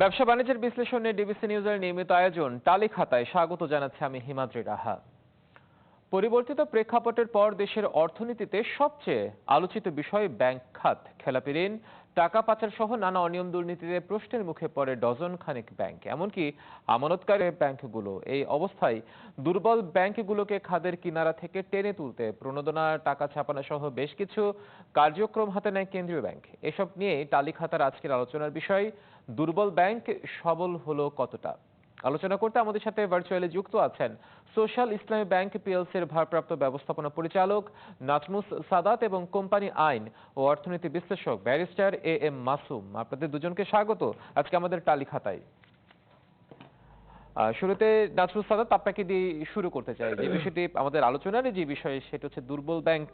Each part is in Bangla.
ব্যবসা বাণিজ্যের বিশ্লেষণে ডিবিসি নিউজের নিয়মিত আয়োজন টালি খাতায় স্বাগত জানাচ্ছি আমি হিমাদ্রি রাহা। পরিবর্তিত প্রেক্ষাপটের পর দেশের অর্থনীতিতে সবচেয়ে আলোচিত বিষয় ব্যাংক খাত, খেলাপি ঋণ টাকা পাচার সহ নানা অনিয়ম দুর্নীতিতে প্রশ্নের মুখে পড়ে ডজন খানেক ব্যাংক। এমনকি আমানতকারী ব্যাংকগুলো এই অবস্থায় দুর্বল ব্যাংকগুলোকে খাদের কিনারা থেকে টেনে তুলতে প্রণোদনা, টাকা ছাপানো সহ বেশ কিছু কার্যক্রম হাতে নেয় কেন্দ্রীয় ব্যাংক। এসব নিয়ে টালি খাতার আজকের আলোচনার বিষয়, দুর্বল ব্যাংক সবল হলো কতটা? আলোচনা করতে আমাদের সাথে ভার্চুয়ালি যুক্ত আছেন সোশ্যাল ইসলামী ব্যাংক পিএলসির ভারপ্রাপ্ত ব্যবস্থাপনা পরিচালক নাজমুস সাদাত এবং কোম্পানি আইন ও অর্থনীতি বিশ্লেষক ব্যারিস্টার এ এম মাসুম। আপনাদের দুজনকে স্বাগত। আজকে আমাদের টালি খাতায় শুরুতে নাজমুস সাদাত, আপনাকে দিয়ে শুরু করতে চাই। যে বিষয়টি আমাদের আলোচনার, যে বিষয় সেটা হচ্ছে দুর্বল ব্যাংক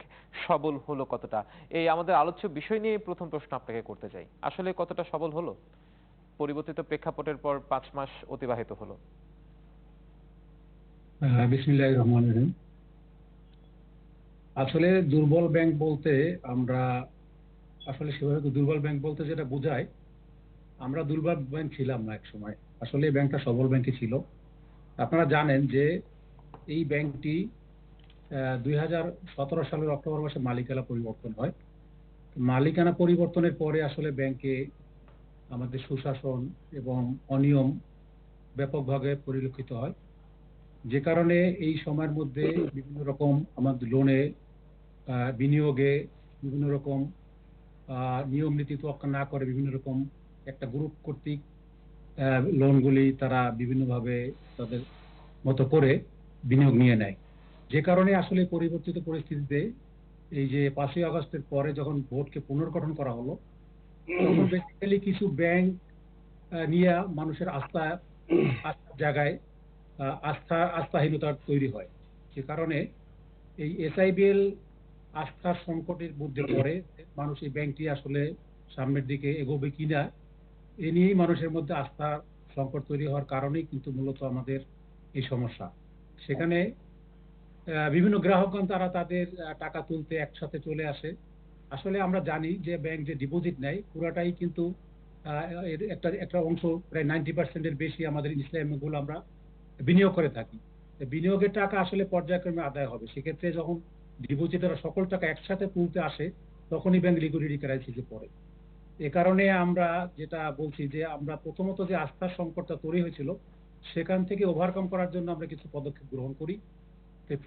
সবল হলো কতটা? এই আমাদের আলোচ্য বিষয় নিয়ে প্রথম প্রশ্ন আপনাকে করতে চাই। আসলে কতটা সবল হলো? পরিবর্তিত প্রেক্ষাপটের পর পাঁচ মাস অতিবাহিত হলো। আসলে দুর্বল ব্যাংক বলতে আমরা, আসলে সেভাবে দুর্বল ব্যাংক বলতে যেটা বোঝায়, আমরা দুর্বল ব্যাংক ছিলাম না এক সময় আসলে এই ব্যাংকটা সবল ব্যাংকে ছিল। আপনারা জানেন যে এই ব্যাংকটি দুই হাজার সতেরো সালের অক্টোবর মাসে মালিকানা পরিবর্তন হয়। মালিকানা পরিবর্তনের পরে আসলে ব্যাংকে আমাদের সুশাসন এবং অনিয়ম ব্যাপকভাবে পরিলক্ষিত হয়। যে কারণে এই সময়ের মধ্যে বিভিন্ন রকম আমাদের লোনে বিনিয়োগে বিভিন্ন রকম নিয়ম নীতি তোয়াক্কা না করে বিভিন্ন রকম একটা গ্রুপ কর্তৃক লোনগুলি তারা বিভিন্নভাবে তাদের মতো করে বিনিয়োগ নিয়ে নেয়। যে কারণে আসলে পরিবর্তিত পরিস্থিতিতে এই যে পাঁচই আগস্টের পরে যখন ভোটকে পুনর্গঠন করা হলো তখন বেসিক্যালি কিছু ব্যাংক নিয়ে মানুষের আস্থা জায়গায় আস্থা, আস্থাহীনতা তৈরি হয়। যে কারণে এই এসআইবিএল আস্থার সংকটের মধ্যে পড়ে, মানুষ এই ব্যাংকটি আসলে সামনের দিকে এগোবে কিনা, এ নিয়েই মানুষের মধ্যে আস্থা সংকট তৈরি হওয়ার কারণেই কিন্তু মূলত আমাদের এই সমস্যা। সেখানে বিভিন্ন গ্রাহকগণ তারা তাদের টাকা তুলতে একসাথে চলে আসে। আসলে আমরা জানি যে ব্যাংক যে ডিপোজিট নেয়, পুরাটাই কিন্তু একটা একটা অংশ প্রায় নাইনটি পার্সেন্টের বেশি আমাদের ইসলামগুলো আমরা বিনিয়োগ করে থাকি। বিনিয়োগের টাকা আসলে পর্যায়ক্রমে আদায় হবে। সেক্ষেত্রে যখন ডিপোজিটাররা সকল টাকা একসাথে তুলতে আসে, তখনই ব্যাংক লিকুইডিটি ক্রাইসিসে পড়ে। এ কারণে আমরা যেটা বলছি যে, আমরা প্রথমত যে আস্থার সংকটটা তৈরি হয়েছিল, সেখান থেকে ওভারকাম করার জন্য আমরা কিছু পদক্ষেপ গ্রহণ করি।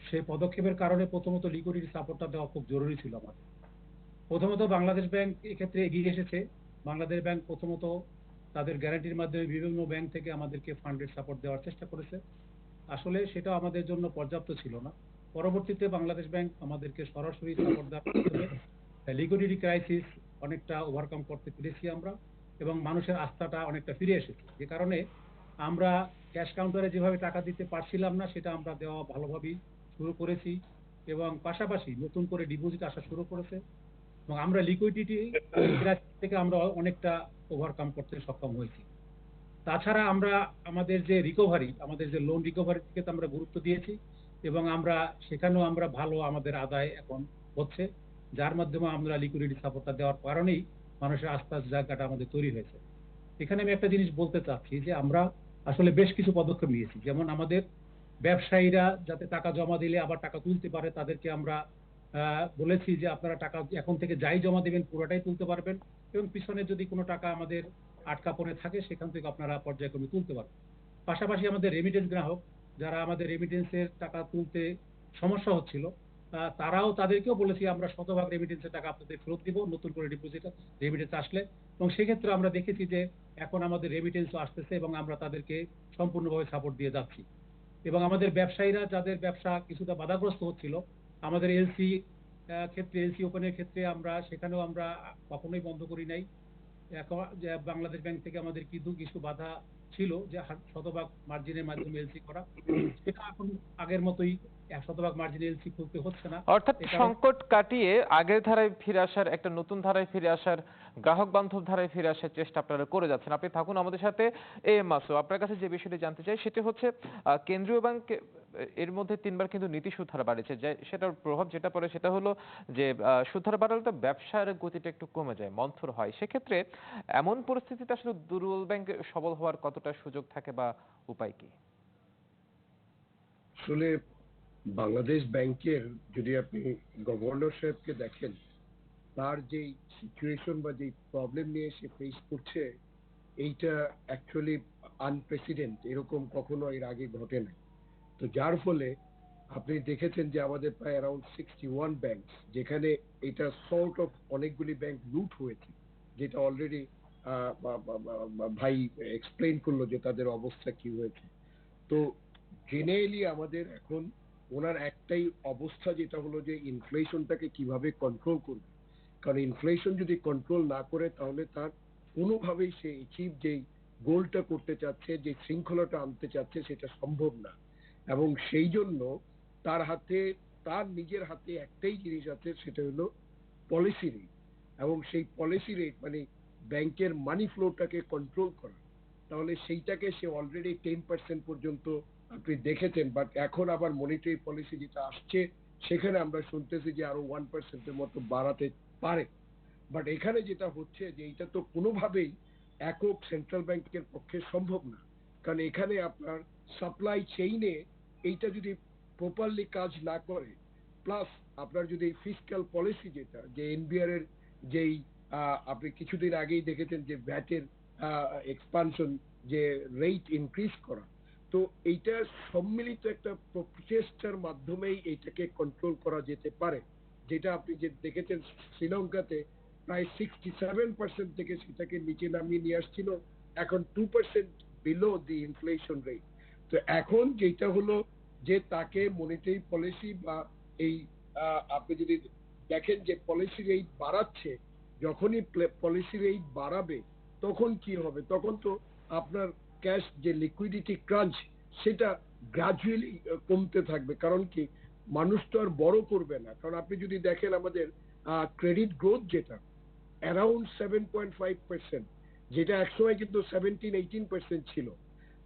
সেই পদক্ষেপের কারণে প্রথমত লিকুইডিটি সাপোর্টটা দেওয়া খুব জরুরি ছিল আমাদের। প্রথমত বাংলাদেশ ব্যাংক এক্ষেত্রে এগিয়ে এসেছে। বাংলাদেশ ব্যাংক প্রথমত তাদের গ্যারান্টির মাধ্যমে বিভিন্ন ব্যাংক থেকে আমাদেরকে ফান্ডের সাপোর্ট দেওয়ার চেষ্টা করেছে। আসলে সেটা আমাদের জন্য পর্যাপ্ত ছিল না। পরবর্তীতে বাংলাদেশ ব্যাংক আমাদেরকে সরাসরি সাপোর্ট দেওয়ার লিকুইডিটি ক্রাইসিস অনেকটা ওভারকাম করতে পেরেছি আমরা এবং মানুষের আস্থাটা অনেকটা ফিরে এসেছে। যে কারণে আমরা ক্যাশ কাউন্টারে যেভাবে টাকা দিতে পারছিলাম না, সেটা আমরা দেওয়া ভালোভাবেই শুরু করেছি এবং পাশাপাশি নতুন করে ডিপোজিট আসা শুরু করেছে। এবং আমরা লিকুইডিটি থেকে আমরা অনেকটা ওভারকাম করতে সক্ষম হয়েছি। তাছাড়া আমরা আমাদের যে রিকভারি আমাদের যে লোন রিকভারি থেকে তো আমরা গুরুত্ব দিয়েছি এবং আমরা সেখানেও আমরা ভালো আমাদের আদায় এখন হচ্ছে, যার মাধ্যমে আমরা লিকুইডিটি সাপোর্টটা দেওয়ার কারণেই মানুষের আস্থার জায়গাটা আমাদের তৈরি হয়েছে। এখানে আমি একটা জিনিস বলতে চাচ্ছি যে আমরা আসলে বেশ কিছু পদক্ষেপ নিয়েছি। যেমন আমাদের ব্যবসায়ীরা যাতে টাকা জমা দিলে, আবার টাকা তুলতে পারে, তাদেরকে আমরা বলেছি যে আপনারা টাকা এখন থেকে যাই জমা দেবেন, পুরোটাই তুলতে পারবেন এবং পিছনে যদি কোনো টাকা আমাদের আটকা পড়ে থাকে, সেখান থেকে আপনারা পর্যায়ক্রমে তুলতে পারবেন। পাশাপাশি আমাদের রেমিটেন্স গ্রাহক, যারা আমাদের রেমিটেন্সের টাকা তুলতে সমস্যা হচ্ছিল তারাও তাদেরকেও বলেছি, আমরা শতভাগ রেমিটেন্সের টাকা আপনাদের ফেরত দিব, নতুন করে ডিপোজিট রেমিটেন্স আসলে। এবং সেক্ষেত্রে আমরা দেখেছি যে এখন আমাদের রেমিটেন্সও আসতেছে এবং আমরা তাদেরকে সম্পূর্ণভাবে সাপোর্ট দিয়ে যাচ্ছি। এবং আমাদের ব্যবসায়ীরা, যাদের ব্যবসা কিছুটা বাধাগ্রস্ত হচ্ছিল আমাদের এলসি ক্ষেত্রে এলসি ওপেনের ক্ষেত্রে আমরা, সেখানেও আমরা কখনোই বন্ধ করি নাই। বাংলাদেশ ব্যাংক থেকে আমাদের কিন্তু কিছু বাধা ছিল যে শতভাগ মার্জিনের মাধ্যমে এলসি করা। সেটা এখন আগের মতোই শতভাগ মার্জিন এলসি খুলতে হচ্ছে না। অর্থাৎ সংকট কাটিয়ে আগের ধারায় ফিরে আসার একটা নতুন ধারায় ফিরে আসার গ্রাহক বান্ধব ধারায় ফিরে আসার চেষ্টা আপনারা করে যাচ্ছেন। আপনি থাকুন আমাদের সাথে এ এম মাসু। আপনার কাছে যে বিষয়টি জানতে চাই সেটি হচ্ছে আহ, কেন্দ্রীয় ব্যাংক এর মধ্যে তিনবার কিন্তু নীতি সুদহার বাড়িয়েছে। যে সেটার প্রভাব যেটা পড়ে সেটা হলো যে আহ, সুদহার বাড়ালে তো ব্যবসার গতিটা একটু কমে যায় মন্থর হয়। সেক্ষেত্রে এমন পরিস্থিতিতে আসলে দুর্বল ব্যাংক সবল হওয়ার কতটা সুযোগ থাকে বা উপায় কি? আসলে বাংলাদেশ ব্যাংকের যদি আপনি গভর্নর সাহেবকে দেখেন, তার যেই সিচুয়েশন বা যেই প্রবলেম নিয়ে সে ফেস করছে, এইটা অ্যাকচুয়ালি আনপ্রেসিডেন্ট এরকম কখনো এর আগে ঘটে নাই। তো যার ফলে আপনি দেখেছেন যে আমাদের প্রায় অ্যারাউন্ড সিক্সটি ওয়ান ব্যাংক যেখানে এটা সর্ট অফ অনেকগুলি ব্যাংক লুট হয়েছে, যেটা অলরেডি ভাই এক্সপ্লেন করল যে তাদের অবস্থা কি হয়েছে। তো জেনারেলি আমাদের এখন ওনার একটাই অবস্থা যেটা হলো যে ইনফ্লেশনটাকে কীভাবে কন্ট্রোল করবে। কারণ ইনফ্লেশন যদি কন্ট্রোল না করে, তাহলে তার কোনোভাবেই সে অ্যাচিভ যেই গোলটা করতে চাচ্ছে, যে শৃঙ্খলাটা আনতে চাচ্ছে, সেটা সম্ভব না। এবং সেই জন্য তার হাতে, তার নিজের হাতে একটাই জিনিস আছে, সেটা হলো পলিসি রেট এবং সেই পলিসি রেট মানে ব্যাংকের মানি ফ্লোটাকে কন্ট্রোল করা। তাহলে সেইটাকে সে অলরেডি টেন পার্সেন্ট পর্যন্ত আপনি দেখেছেন বাট এখন আবার মনিটারি পলিসি যেটা আসছে, সেখানে আমরা শুনতেছি যে আরও ওয়ান পার্সেন্টের মতো বাড়াতে পারে। বাট এখানে যেটা হচ্ছে যে এটা তো কোনোভাবেই একক সেন্ট্রাল ব্যাংকের পক্ষে সম্ভব না। কারণ এখানে আপনার সাপ্লাই চেইনে এইটা যদি প্রপারলি কাজ না করে প্লাস আপনার যদি ফিসক্যাল পলিসি যেটা, যে এনবিআর এর যেই আপনি কিছুদিন আগেই দেখেছেন যে ভ্যাটের এক্সপানশন যে রেট ইনক্রিজ করা তো এইটা সম্মিলিত একটা প্রচেষ্টার মাধ্যমেই এইটাকে কন্ট্রোল করা যেতে পারে। যেটা আপনি যে দেখেছেন শ্রীলঙ্কাতে প্রায় সিক্সটি সেভেন পার্সেন্ট থেকে সেটাকে নিচে নামিয়ে নিয়ে আসছিল, এখন two percent below the inflation rate তো এখন যেটা হলো যে তাকে মনিটারি পলিসি বা এই আপনি যদি দেখেন যে পলিসি রেট বাড়াচ্ছে, যখনই পলিসি রেট বাড়াবে, তখন কি হবে? তখন তো আপনার ক্যাশ যে লিকুইডিটি ক্রাঞ্চ সেটা গ্রাজুয়ালি কমতে থাকবে। কারণ কি? মানুষ তো আর বড় করবে না। কারণ আপনি যদি দেখেন আমাদের ক্রেডিট গ্রোথ যেটা around seven point five percent যেটা একসময় কিন্তু সেভেন্টিন এইটিন পার্সেন্ট ছিল।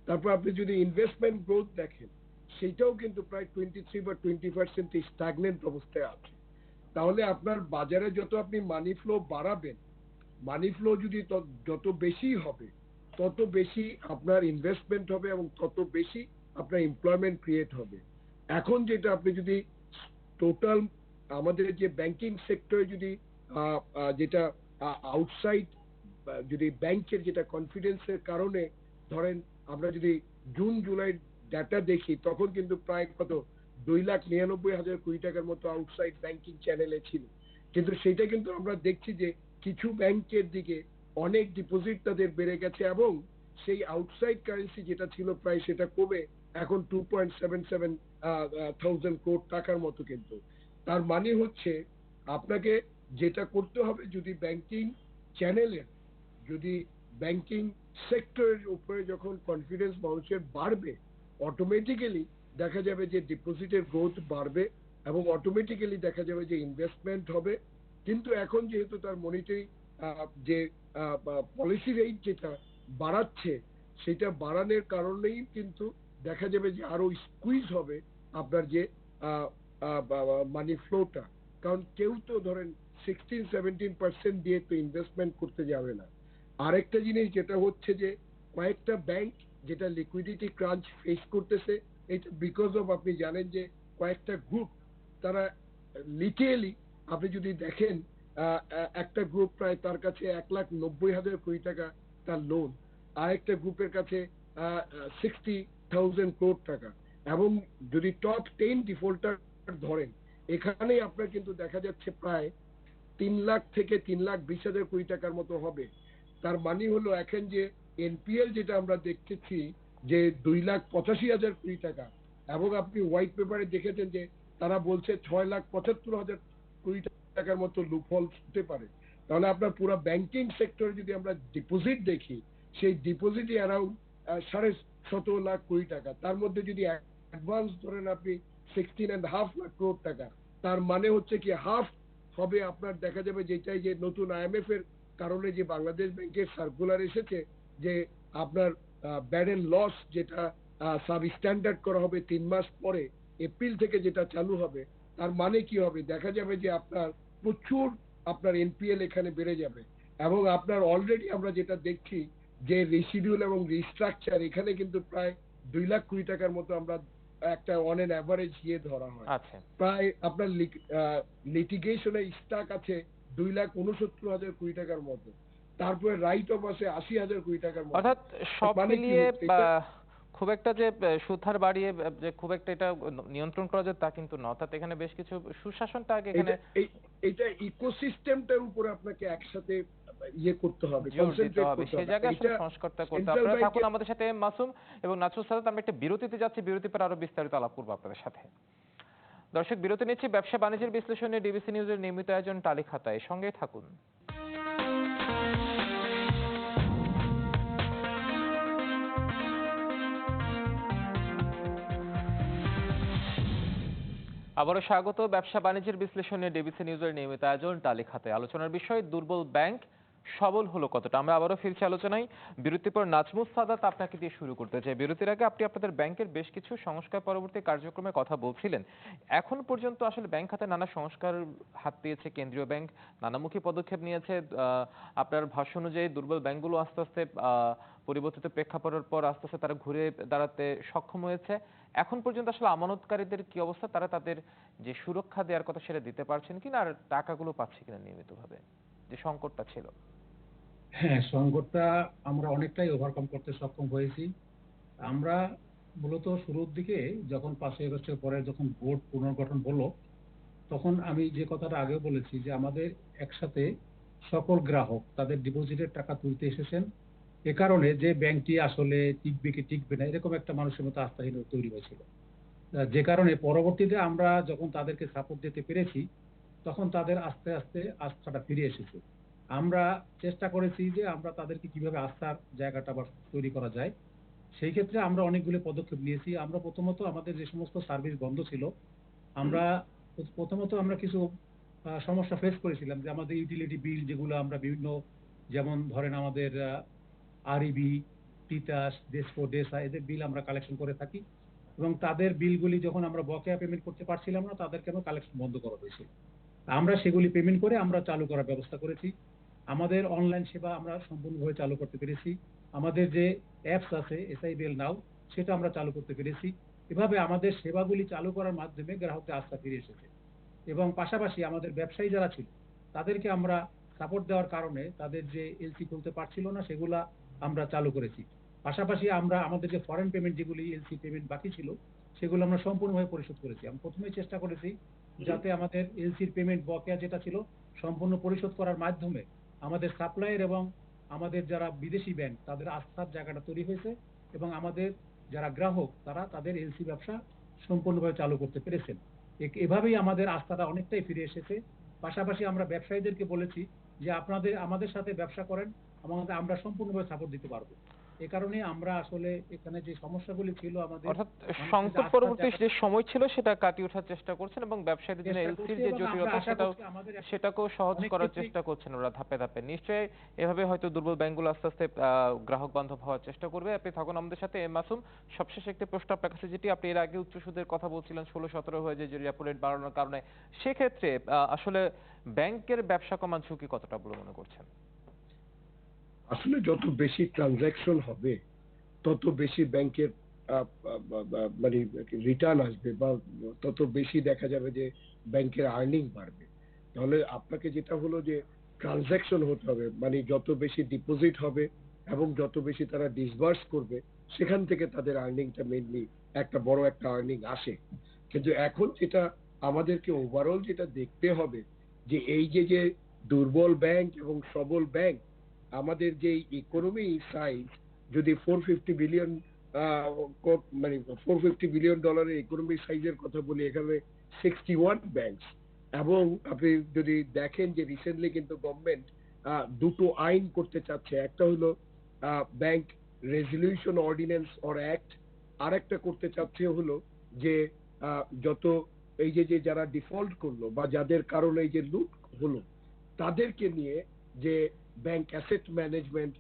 তারপর আপনি যদি ইনভেস্টমেন্ট গ্রোথ দেখেন সেটাও কিন্তু প্রায় টোয়েন্টি থ্রি বা টোয়েন্টি পার্সেন্ট স্ট্যাগনেন্ট অবস্থায় আছে। তাহলে আপনার বাজারে যত আপনি মানি ফ্লো বাড়াবেন মানি ফ্লো যদি যত বেশি হবে তত বেশি আপনার ইনভেস্টমেন্ট হবে এবং তত বেশি আপনার এমপ্লয়মেন্ট ক্রিয়েট হবে। এখন যেটা আপনি যদি টোটাল আমাদের যে ব্যাংকিং সেক্টরে যদি যেটা আউটসাইড যদি ব্যাংকের যেটা কনফিডেন্সের কারণে ধরেন আমরা যদি জুন জুলাই ডাটা দেখি, তখন কিন্তু প্রায় কত? দুই লাখ নিরানব্বই হাজার কোটি টাকার মতো আউটসাইড ব্যাংকিং চ্যানেলে ছিল। কিন্তু সেটা কিন্তু আমরা দেখছি যে কিছু ব্যাংকের দিকে অনেক ডিপোজিট তাদের বেড়ে গেছে এবং সেই আউটসাইড কারেন্সি যেটা ছিল প্রায় সেটা কমে এখন two point seven seven thousand crore টাকার মতো কিন্তু। তার মানে হচ্ছে আপনাকে যেটা করতে হবে যদি ব্যাংকিং চ্যানেলের যদি ব্যাংকিং সেক্টরের উপরে যখন কনফিডেন্স মানুষের বাড়বে অটোমেটিক্যালি দেখা যাবে যে ডিপোজিটের গ্রোথ বাড়বে এবং অটোমেটিক্যালি দেখা যাবে যে ইনভেস্টমেন্ট হবে। কিন্তু এখন যেহেতু তার মনিটারি যে পলিসি রেট যেটা বাড়াচ্ছে, সেটা বাড়ানোর কারণেই কিন্তু দেখা যাবে যে আরও স্কুইজ হবে আপনার যে মানি ফ্লোটা কারণ কেউ তো ধরেন সিক্সটিন সেভেন্টিন পার্সেন্ট দিয়ে তো ইনভেস্টমেন্ট করতে যাবে না। আরেকটা জিনিস যেটা হচ্ছে যে, কয়েকটা ব্যাংক যেটা লিকুইডিটি ক্রাঞ্চ ফেস করতেছে, এটা বিকজ অফ আপনি জানেন যে কয়েকটা গ্রুপ তারা লিটেরালি আপনি যদি দেখেন একটা গ্রুপ প্রায় তার কাছে এক লাখ নব্বই হাজার কোটি টাকা তার লোন আরেকটা গ্রুপের কাছে সিক্সটি থাউজেন্ড কোটি টাকা। এবং যদি টপ টেন ডিফল্টার ধরেন, এখানেই আপনার কিন্তু দেখা যাচ্ছে প্রায় তিন লাখ থেকে তিন লাখ বিশ হাজার কোটি টাকার মতো হবে। তার মানে হলো এখন যে এনপিএল যেটা আমরা দেখতেছি যে দুই লাখ পঁচাশি হাজার কোটি টাকা, এবং আপনি হোয়াইট পেপারে দেখেছেন যে তারা বলছে ছয় লাখ পঁচাত্তর হাজার কোটি টাকার মতো লুফল হতে পারে। তাহলে আপনার পুরো ব্যাংকিং সেক্টরে যদি আমরা ডিপোজিট দেখি, সেই ডিপোজিটই অ্যারাউন্ড সাড়ে সতেরো লাখ কোটি টাকা। তার মধ্যে যদি অ্যাডভান্স ধরেন আপনি sixteen and half lakh crore টাকা, তার মানে হচ্ছে কি হাফ হবে আপনার, দেখা যাবে যেটাই যে নতুন আইএমএফ এর কারণে যে বাংলাদেশ ব্যাংকের সার্কুলার এসেছে, যে আপনার ব্যাড এন্ড লস যেটা সাব স্ট্যান্ডার্ড করা হবে তিন মাস পরে এপ্রিল থেকে যেটা চালু হবে তার মানে কি হবে? দেখা যাবে যে আপনার প্রচুর আপনার এনপিএল এখানে বেড়ে যাবে এবং আপনার অলরেডি আমরা যেটা দেখছি যে রেসিডিউল এবং রিস্ট্রাকচার এখানে কিন্তু প্রায় দুই লাখ কুড়ি টাকার মতো আমরা একটা অন এন অ্যাভারেজ ইয়ে ধরা হয়। আচ্ছা। প্রায় আপনার লিটিগেশনে স্টাক আছে দুই লাখ উনসত্তর হাজার কুড়ি টাকার মতো। তারপরে রাইট অফ আছে আশি হাজার কুড়ি টাকার মতো। অর্থাৎ সব মানে কি মিলিয়ে খুব একটা যে সুদহার বাড়িয়ে যে খুব একটা এটা নিয়ন্ত্রণ করা যায় তা কিন্তু না। অর্থাৎ এখানে বেশ কিছু সুশাসনটা আগে এখানে এটা ইকোসিস্টেমটার উপর আপনাকে একসাথে ইয়ে করতে হবে সেই জায়গায় সংস্কারটা করতে। আপনারা থাকুন আমাদের সাথে মাসুম এবং নাচুর সাদাত আমরা একটা বিরতিতে যাচ্ছি। বিরতি পর আরও বিস্তারিত আলাপ করব আপনাদের সাথে। দর্শক বিরতি নিচ্ছি। ব্যবসা বাণিজ্যের বিশ্লেষণে ডিবিসি নিউজের নিয়মিত আয়োজন টালি খাতায় সঙ্গেই থাকুন। আবারও স্বাগত ব্যবসা বাণিজ্যের বিশ্লেষণে ডিবিসি নিউজের নিয়মিত আয়োজন খাতায় আলোচনার বিষয়, দুর্বল ব্যাংক সবল হলো কতটা? আমরা আবারও ফিরছি আলোচনায়। বিরতির পর নাজমুস সাদাত আপনাকে দিয়ে শুরু করতে চাই। বিরতির আগে আপনি আপনাদের ব্যাংকের বেশ কিছু সংস্কার পরবর্তী কার্যক্রমের কথা বলছিলেন। এখন পর্যন্ত আসলে ব্যাংক খাতে নানা সংস্কার হাত দিয়েছে কেন্দ্রীয় ব্যাংক, নানামুখী পদক্ষেপ নিয়েছে। আপনার ভাষ্য অনুযায়ী দুর্বল ব্যাংকগুলো আস্তে আস্তে পরিবর্তিত প্রেক্ষাপটের পর আস্তে আস্তে তারা ঘুরে দাঁড়াতে সক্ষম হয়েছে। এখন পর্যন্ত আসলে আমানতকারীদের কি অবস্থা? তারা তাদের যে সুরক্ষা দেওয়ার কথা সেটা দিতে পারছেন কিনা? আর টাকাগুলো পাচ্ছে কিনা নিয়মিতভাবে? যে সংকটটা ছিল। হ্যাঁ সংকটটা আমরা অনেকটাই ওভারকাম করতে সক্ষম হয়েছি। আমরা মূলত শুরুর দিকে যখন পাঁচই আগস্টের পরে যখন বোর্ড পুনর্গঠন হলো, তখন আমি যে কথাটা আগে বলেছি যে আমাদের একসাথে সকল গ্রাহক তাদের ডিপোজিটের টাকা তুলতে এসেছেন। এ কারণে যে ব্যাংকটি আসলে টিকবে কি টিকবে না, এরকম একটা মানুষের মতো আস্থাহীন তৈরি হয়েছিল। যে কারণে পরবর্তীতে আমরা যখন তাদেরকে সাপোর্ট দিতে পেরেছি, তখন তাদের আস্তে আস্তে আস্থাটা ফিরে এসেছে। আমরা চেষ্টা করেছি যে আমরা তাদেরকে কীভাবে আস্থার জায়গাটা আবার তৈরি করা যায়। সেই ক্ষেত্রে আমরা অনেকগুলো পদক্ষেপ নিয়েছি। আমরা প্রথমত আমাদের যে সমস্ত সার্ভিস বন্ধ ছিল, আমরা প্রথমত আমরা কিছু সমস্যা ফেস করেছিলাম যে আমাদের ইউটিলিটি বিল যেগুলো আমরা বিভিন্ন, যেমন ধরেন আমাদের আরইবি তিতাস ডেসকো ডেসা এদের বিল আমরা কালেকশন করে থাকি। এবং তাদের বিলগুলি যখন আমরা বকেয়া পেমেন্ট করতে পারছিলাম না তাদেরকে আমরা কালেকশন বন্ধ করা হয়েছিল আমরা সেগুলি পেমেন্ট করে আমরা চালু করার ব্যবস্থা করেছি। আমাদের অনলাইন সেবা আমরা সম্পূর্ণভাবে চালু করতে পেরেছি। আমাদের যে অ্যাপস আছে এসআইবিএল নাও সেটা আমরা চালু করতে পেরেছি। এভাবে আমাদের সেবাগুলি চালু করার মাধ্যমে গ্রাহকদের আস্থা ফিরে এসেছে। এবং পাশাপাশি আমাদের ব্যবসায়ী যারা ছিল, তাদেরকে আমরা সাপোর্ট দেওয়ার কারণে তাদের যে এলসি খুলতে পারছিল না, সেগুলা আমরা চালু করেছি। পাশাপাশি আমরা আমাদের যে ফরেন পেমেন্ট যেগুলি এলসি পেমেন্ট বাকি ছিল সেগুলো আমরা সম্পূর্ণভাবে পরিশোধ করেছি। আমি প্রথমেই চেষ্টা করেছি যাতে আমাদের এলসির পেমেন্ট বকেয়া যেটা ছিল সম্পূর্ণ পরিশোধ করার মাধ্যমে আমাদের সাপ্লায়ার এবং আমাদের যারা বিদেশি ব্যাংক তাদের আস্থার জায়গাটা তৈরি হয়েছে এবং আমাদের যারা গ্রাহক তারা তাদের এলসি ব্যবসা সম্পূর্ণভাবে চালু করতে পেরেছেন। এভাবেই আমাদের আস্থাটা অনেকটাই ফিরে এসেছে। পাশাপাশি আমরা ব্যবসায়ীদেরকে বলেছি যে আপনাদের আমাদের সাথে ব্যবসা করেন আমাদের আমরা সম্পূর্ণভাবে সাপোর্ট দিতে পারব। এ কারণে আমরা আসলে এখানে যে সমস্যাগুলি ছিল আমাদের অর্থাৎ সংকট পরবর্তী যে সময় ছিল সেটা কাটিয়ে ওঠার চেষ্টা করছেন এবং ব্যবসায়ীদের জন্য এলসির যে জটিলতা সেটাও সেটাকেও সহজ করার চেষ্টা করছেন ওরা ধাপে ধাপে। নিশ্চয়ই এভাবে হয়তো দুর্বল ব্যাংকগুলো আস্তে আস্তে গ্রাহক বান্ধব হওয়ার চেষ্টা করবে। আপনি থাকুন আমাদের সাথে। এ মাসুম সবশেষে একটি প্রশ্ন আপনার কাছে যেটি আপনি এর আগে উচ্চ সুদের কথা বলছিলেন ষোলো সতেরো হয়ে যে রেপো রেট বাড়ানোর কারণে। সেক্ষেত্রে আসলে ব্যাংকের ব্যবসা কমার ঝুঁকি কতটা বলে মনে করছেন? আসলে যত বেশি ট্রানজাকশন হবে, তত বেশি ব্যাংকের মানে রিটার্ন আসবে বা তত বেশি দেখা যাবে যে ব্যাংকের আর্নিং বাড়বে। তাহলে আপনাকে যেটা হলো যে ট্রানজাকশন হতে হবে মানে যত বেশি ডিপোজিট হবে এবং যত বেশি তারা ডিসবার্স করবে, সেখান থেকে তাদের আর্নিংটা মেনলি একটা বড় একটা আর্নিং আসে। কিন্তু এখন যেটা আমাদেরকে ওভারঅল যেটা দেখতে হবে যে এই যে যে দুর্বল ব্যাংক এবং সবল ব্যাংক আমাদের যে ইকোনমি সাইজ যদি ফোর ফিফটি বিলিয়ন মানে ফোর ফিফটি বিলিয়ন ডলারের ইকোনমি সাইজের কথা বলি, এখানে সিক্সটি ওয়ান ব্যাংকস এবং আপনি যদি দেখেন যে রিসেন্টলি কিন্তু গভর্নমেন্ট দুটো আইন করতে চাচ্ছে। একটা হলো bank resolution ordinance or act আর একটা করতে চাচ্ছে হলো যে যত এই যে যে যারা ডিফল্ট করল বা যাদের কারণে এই যে লুট হলো, তাদেরকে নিয়ে যে ব্যাংক অ্যাসেট ম্যানেজমেন্ট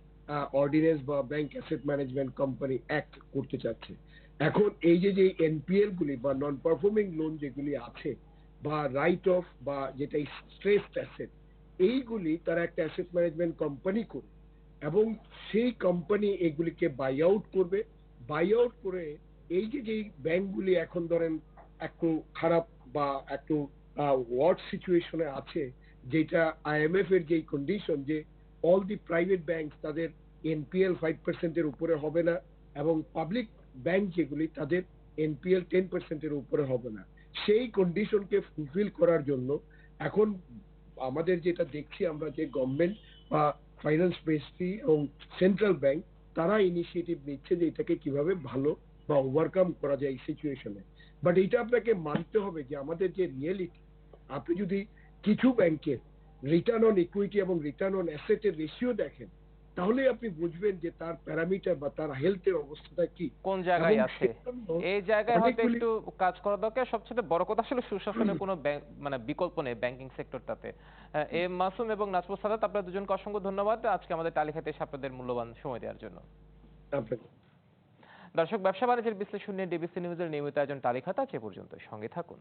অর্ডিনেন্স বা bank asset management company act করতে চাচ্ছে। এখন এই যে যে এনপিএল গুলি বা নন পারফর্মিং লোন যেগুলি আছে বা রাইট অফ বা যেটা স্ট্রেসড অ্যাসেট এইগুলি তারা একটা অ্যাসেট ম্যানেজমেন্ট কোম্পানি করে এবং সেই কোম্পানি এগুলিকে বাই আউট করবে। বাই আউট করে এই যে যে ব্যাংকগুলি এখন ধরেন একটু খারাপ বা একটু ওয়ার্ড সিচুয়েশনে আছে, যেটা আইএমএফ এর যেই কন্ডিশন যে অল দি প্রাইভেট ব্যাংক তাদের এনপিএল ফাইভ পার্সেন্টের উপরে হবে না এবং পাবলিক ব্যাংক যেগুলি তাদের এনপিএল টেন পার্সেন্টের উপরে হবে না। সেই কন্ডিশনকে ফুলফিল করার জন্য এখন আমাদের যেটা দেখছি আমরা যে গভর্নমেন্ট বা ফাইন্যান্স মিনিস্ট্রি এবং সেন্ট্রাল ব্যাংক তারা ইনিশিয়েটিভ নিচ্ছে যে এটাকে কীভাবে ভালো বা ওভারকাম করা যায় এই সিচুয়েশনে বাট এটা আপনাকে মানতে হবে যে আমাদের যে রিয়েলিটি আপনি যদি কিছু ব্যাংকের রিটার্ন অন ইকুইটি এবং রিটার্ন অন অ্যাসেটের রেশিও দেখেন তাহলে আপনি বুঝবেন যে তার প্যারামিটার বা তার হেলথের অবস্থাটা কি। কোন জায়গায় আছে? এই জায়গায় হয়তো একটু কাজ করা দরকার। সবচেয়ে বড় কথা আসলে সুশাসনের কোনো মানে বিকল্প নেই ব্যাংকিং সেক্টরটাতে এ মাসুম এবং নাজমুল সাদাত আপনার দুজনকে অসংখ্য ধন্যবাদ। আজকে আমাদের তালিকাতে এসে আপনাদের মূল্যবান সময় দেওয়ার জন্য। দর্শক ব্যবসা বাণিজ্যের বিশ্লেষণ নিয়ে ডিবিসি নিউজের নিয়মিত আয়োজন তালিকাতে আছে পর্যন্ত সঙ্গে থাকুন।